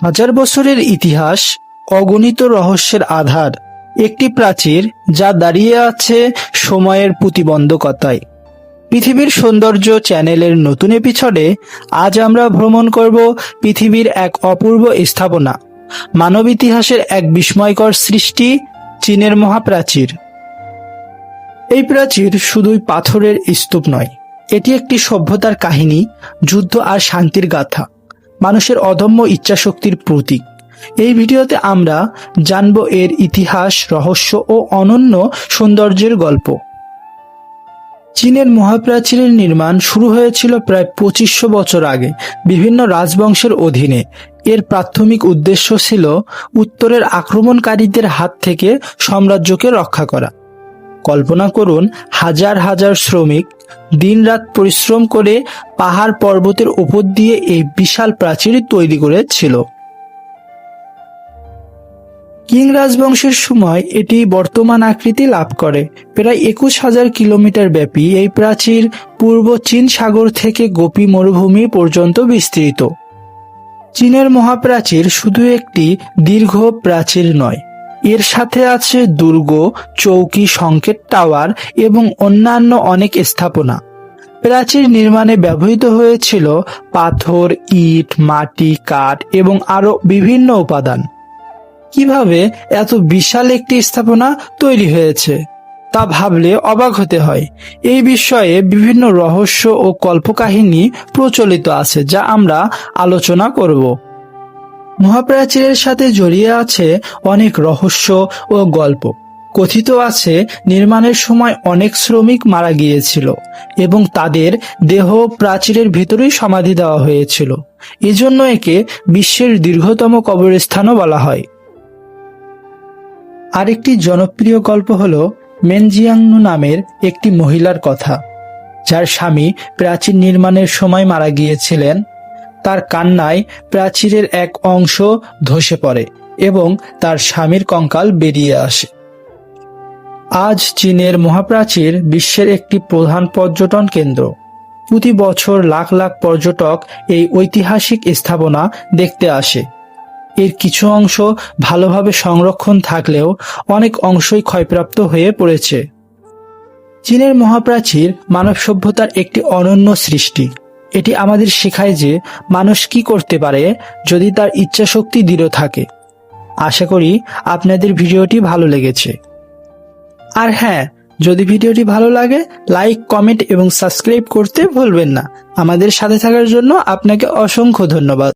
হাজার বছরের ইতিহাস অগণিত রহস্যের আধার, একটি প্রাচীর যা দাঁড়িয়ে আছে সময়ের প্রতিবন্ধকতায়। পৃথিবীর সৌন্দর্য চ্যানেলের নতুন এপিসোডে আজ আমরা ভ্রমণ করব পৃথিবীর এক অপূর্ব স্থাপনা, মানব ইতিহাসের এক বিস্ময়কর সৃষ্টি, চীনের মহাপ্রাচীর। এই প্রাচীর শুধুই পাথরের স্তূপ নয়, এটি একটি সভ্যতার কাহিনী, যুদ্ধ আর শান্তির গাথা। মানুষের অদম্য ইচ্ছাশক্তির প্রতীক। এই ভিডিওতে আমরা জানব এর ইতিহাস, রহস্য ও অনন্য সৌন্দর্যের গল্প। চীনের মহাপ্রাচীরের নির্মাণ শুরু হয়েছিল প্রায় পঁচিশশো বছর আগে বিভিন্ন রাজবংশের অধীনে। এর প্রাথমিক উদ্দেশ্য ছিল উত্তরের আক্রমণকারীদের হাত থেকে সাম্রাজ্যকে রক্ষা করা। কল্পনা করুন, হাজার হাজার শ্রমিক দিনরাত পরিশ্রম করে পাহাড় পর্বতের উপর দিয়ে এই বিশাল প্রাচীর তৈরি করেছিল। কিং রাজবংশের সময় এটি বর্তমান আকৃতি লাভ করে। প্রায় একুশ হাজার কিলোমিটার ব্যাপী এই প্রাচীর পূর্ব চীন সাগর থেকে গোপী মরুভূমি পর্যন্ত বিস্তৃত। চীনের মহাপ্রাচীর শুধু একটি দীর্ঘ প্রাচীর নয় এর সাথে আছে দুর্গ, চৌকি, সংকেত টাওয়ার এবং অন্যান্য অনেক স্থাপনা। প্রাচীর নির্মাণে ব্যবহৃত হয়েছিল পাথর, ইট, মাটি, কাঠ এবং আরও বিভিন্ন উপাদান। কীভাবে এত বিশাল একটি স্থাপনা তৈরি হয়েছে, তা ভাবলে অবাক হতে হয়। এই বিষয়ে বিভিন্ন রহস্য ও কল্পকাহিনী প্রচলিত আছে, যা আমরা আলোচনা করব। মহাপ্রাচীরের সাথে জড়িয়ে আছে অনেক রহস্য ও গল্প। কথিত আছে, নির্মাণের সময় অনেক শ্রমিক মারা গিয়েছিল এবং তাদের দেহ প্রাচীরের ভেতরেই সমাধি দেওয়া হয়েছিল। এজন্য একে বিশ্বের দীর্ঘতম কবরস্থানও বলা হয়। আরেকটি জনপ্রিয় গল্প হল মেনজিয়াংনু নামের একটি মহিলার কথা। যার স্বামী প্রাচীর নির্মাণের সময় মারা গিয়েছিলেন তার কান্নায় প্রাচীরের এক অংশ ধসে পড়ে এবং তার স্বামীর কঙ্কাল বেরিয়ে আসে। আজ চীনের মহাপ্রাচীর বিশ্বের একটি প্রধান পর্যটন কেন্দ্র। প্রতি বছর লাখ লাখ পর্যটক এই ঐতিহাসিক স্থাপনা দেখতে আসে। এর কিছু অংশ ভালোভাবে সংরক্ষণ থাকলেও অনেক অংশই ক্ষয়প্রাপ্ত হয়ে পড়েছে। চীনের মহাপ্রাচীর মানব সভ্যতার একটি অনন্য সৃষ্টি। এটি আমাদের শেখায় যে মানুষ কি করতে পারে যদি তার ইচ্ছা শক্তি দৃঢ় থাকে। আশা করি আপনাদের ভিডিওটি ভালো লেগেছে। আর হ্যাঁ যদি ভিডিওটি ভালো লাগে, লাইক, কমেন্ট এবং সাবস্ক্রাইব করতে ভুলবেন না। আমাদের সাথে থাকার জন্য আপনাকে অসংখ্য ধন্যবাদ।